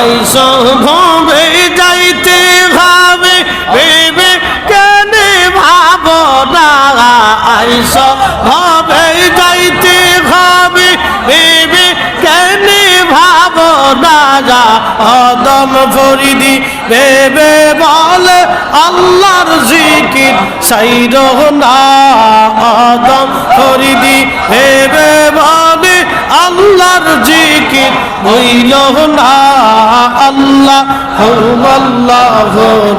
আইস ভবে যাইতে ভাবে, ভেবে কেনে ভাবনা আইস ভবে যাইতে ভাবে, ভেবে কেনে ভাবনা যা অদম ফরিদি ভেবে বলে, আল্লাহর জিকির সাইর না। আদম ফরিদি ভেবে বলে আল্লাহর জিকির হইল না আল্লাহ আল্লাহ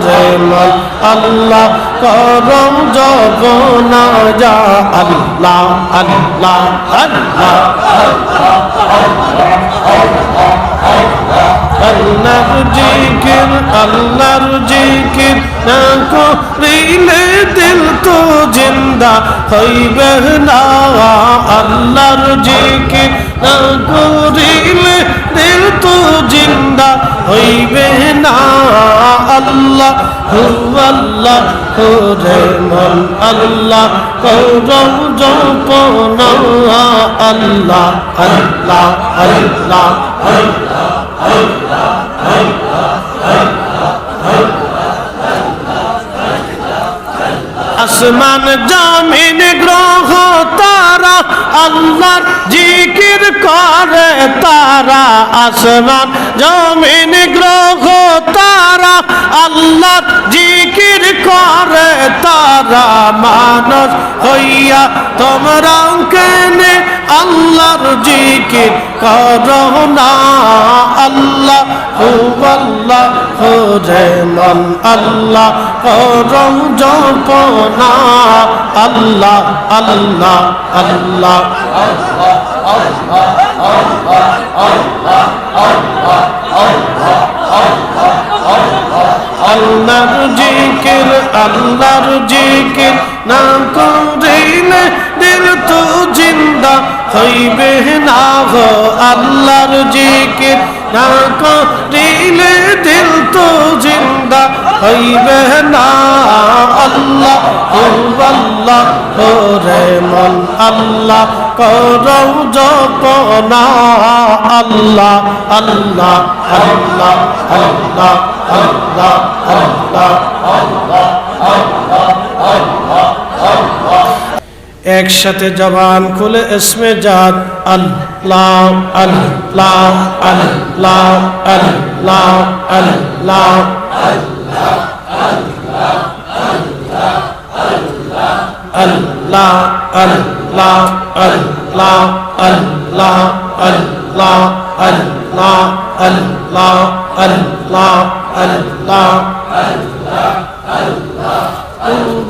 জয়মাল আল্লাহ করম জগনা যা আল্লাহ আল্লাহ আল্লাহ আল্লাহ আল্লাহ আল্লাহ আল্লাহর জিকির আল্লাহর জিকির না করিলে দিল তো জিন্দা হইবে না। আল্লাহর জিকির না করিলে দিল তো জিন্দা হইবে না। আল্লাহ হু আল্লাহ রে মন, আল্লাহ করম জপনা। আল্লাহ আল্লাহ আল্লাহ আল্লাহ আল্লাহ আসমান জামিন গ্রহ তারা আল্লাহর জিকির করে তারা। আসমান জমিন গ্রহ তারা আল্লাহর জিকির করে তারা। মানুষ হইয়া তোমরা কেনে আল্লাহর জিকির করো না। আল্লাহ হু আল্লাহ হো রে আল্লাহ করম জপনা, আল্লাহ আল্লাহ আল্লাহ। আল্লাহর জিকির আল্লাহর জিকির না করিলে দিল তো জিন্দা হইবে না গো আল্লাহর জিকির। না করিলে দিল তো জিন্দা হইবে না আল্লাহ আল্লাহ ও রে মন আল্লাহ, করৌ জপনা আল্লাহ আল্লাহ আল্লাহ আল্লাহ আল্লাহ আল্লাহ একসাথে জবান খুলে এসমে জাত আল্লাহ আল্লাহ আল্লাহ আল্লাহ আল্লাহ আল্লাহ আল্লাহ আল্লাহ আল্লাহ আল্লাহ আল্লাহ আল্লাহ আল্লাহ আল্লাহ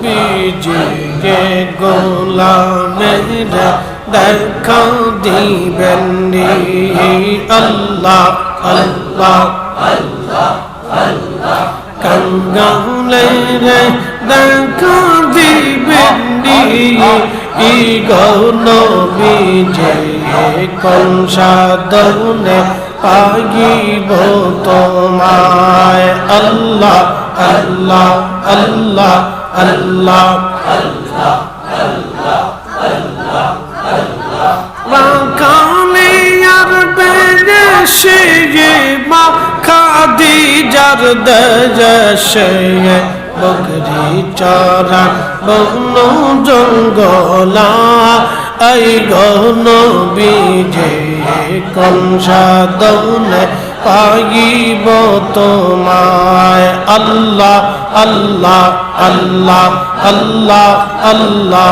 বিজে গোলামের দেখা দিবেন আল্লাহ আল্লাহ আল্লাহ আল্লাহ কঙ্গালে রে দেখা দিবেন ইগনবী যে কোন সাধনে পাগিব তোমায় আল্লাহ আল্লাহ আল্লাহ আল্লাহ আল্লাহ আল্লাহ शीर मां खादी जर्द जशे बकरी चारा बनो जंगला ऐ गन बीजे कंसा दौने পাইব তোমায় আল্লাহ আল্লাহ আল্লাহ আল্লাহ আল্লাহ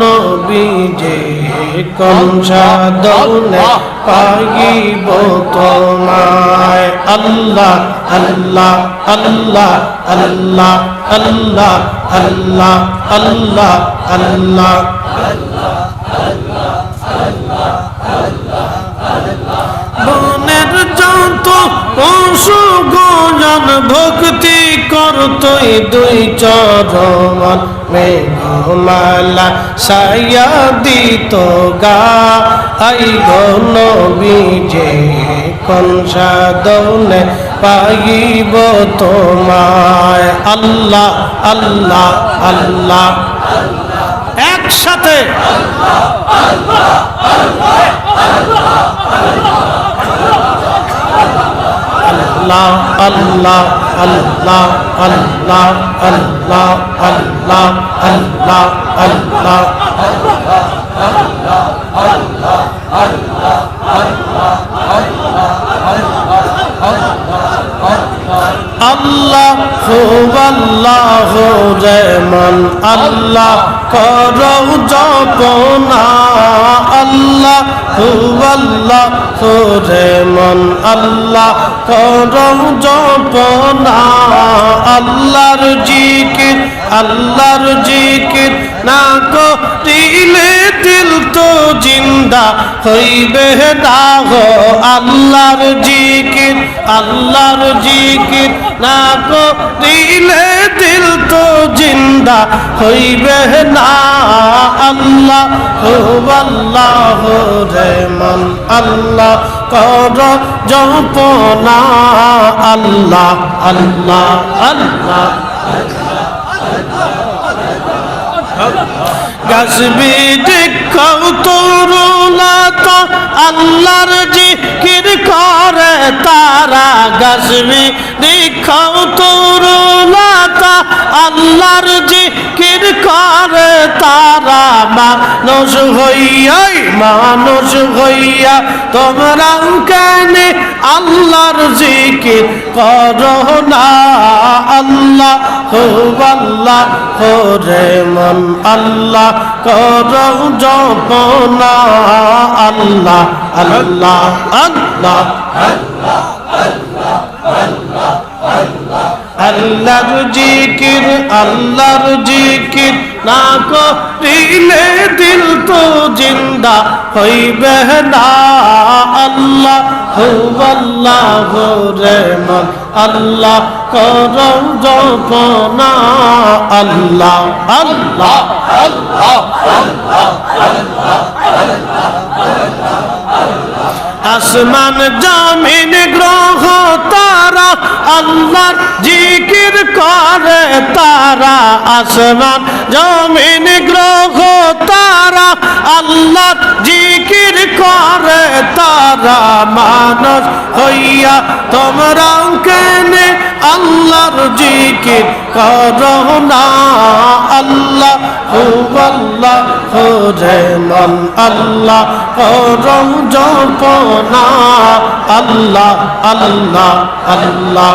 নবীজে কংসাদৌলে পাইব তোমায়। আল্লাহ আল্লাহ আল্লাহ আল্লাহ আল্লাহ আল্লাহ আল্লাহ আল্লাহ। বনের যত পশু গজন ভক্তি করতই দুই চরমান মেঘমালা সায়া দিত গা। আই গো নবীজে কোন সাদনে পাইব তোমায়? আল্লাহ আল্লাহ আল্লাহ। একসাথে। আল্লাহ আল্লাহ আল্লাহ আল্লাহ আল্লাহ আল্লাহ আল্লাহ আল্লাহ আল্লাহ খুব আল্লাহ যেমন আল্লাহ করো জপনা আল্লাহ আল্লাহ যেমন আল্লাহ করো জপনা। আল্লাহর জিকির আল্লাহর জিকির। না করিলে দিল তো জিন্দা, হইবে গো আল্লাহর জিকির আল্লাহর জিকির। না তো জিন্দা হইবে না আল্লাহ আল্লাহ রেমন আল্লাহ কর জপনা আল্লাহ আল্লাহ আল্লাহ গাছবি দেখাও তরুণাত আল্লাহর জিকির করে তারা। গাছবি দেখাও তরুণাত আল্লাহর জিকির করে তারা মানুষ হইয়াই, মানুষ হইয়া তোমরা কেন আল্লাহর জিকির করো না? আল্লাহ খুব আল্লাহ করে মন, আল্লাহ করো জপনা। আল্লাহ আল্লাহ আল্লাহ। আল্লাহর জিকির আল্লাহর জিকির না করিলে দিল তো জিন্দা হইবে না। আল্লাহ হুব আল্লাহ রে মন আল্লাহ করম জপনা আল্লাহ আল্লাহ আল্লাহ। আসমান, জামিন, গ্রহ আল্লাহর জিকির করে তারা আসমান জমিন গ্রহ তারা আল্লাহর জিকির করে তারা মানুষ হইয়া তোমরা কেনে আল্লাহর জিকির করো না। আল্লাহ হুব আল্লাহ রে মন আল্লাহ করম জপনা। আল্লাহ আল্লাহ আল্লাহ।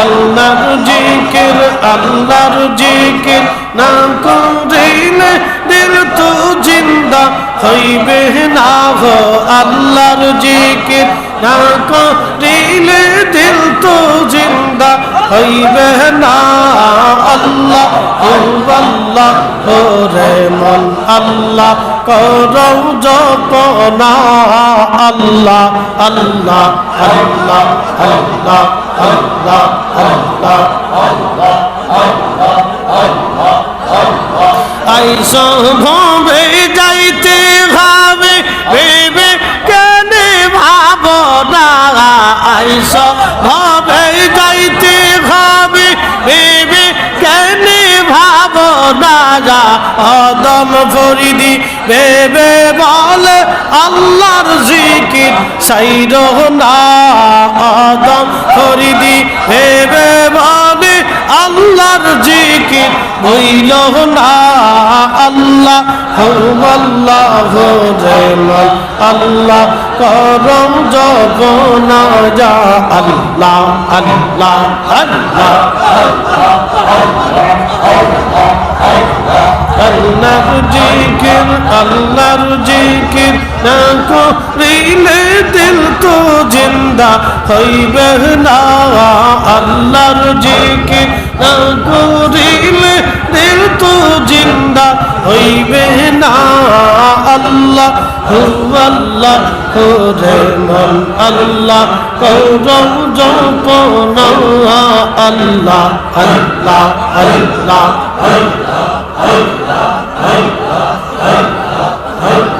আল্লাহর জিকির, আল্লাহর জিকির। না করিলে দিল তো জিন্দা হইবে না গো আল্লাহর জিকির। না করিলে দিল তো জিন্দা হইবে না আল্লাহ। ও আল্লাহ হো রে মন আল্লাহ, করৌ জপনা আল্লাহ আল্লাহ আল্লাহ আল্লাহ। আল্লাহ আল্লাহ আইস ভবে যাইতে ভাবে ভেবে কেন ভাব না আইস ভবে না যা অদম ফরিদি, ভেবে বলে আল্লাহর জিকির সাইর না। আদম ফরিদি, ভেবে বলে আল্লাহর জিকির, বইল না। আল্লাহ আল্লাহ যেমন আল্লাহ করম জপনা যা আল্লাহ আল্লাহ আল্লাহ আল্লাহর না করিলে দিল তো জিন্দা হইবে না আল্লাহর জিকির না করিলে দিল তো জিন্দা হইবে না আল্লাহ হু আল্লাহ হো রে মন আল্লাহ কৌরব জপনা আল্লাহ আল্লাহ আল্লাহ لا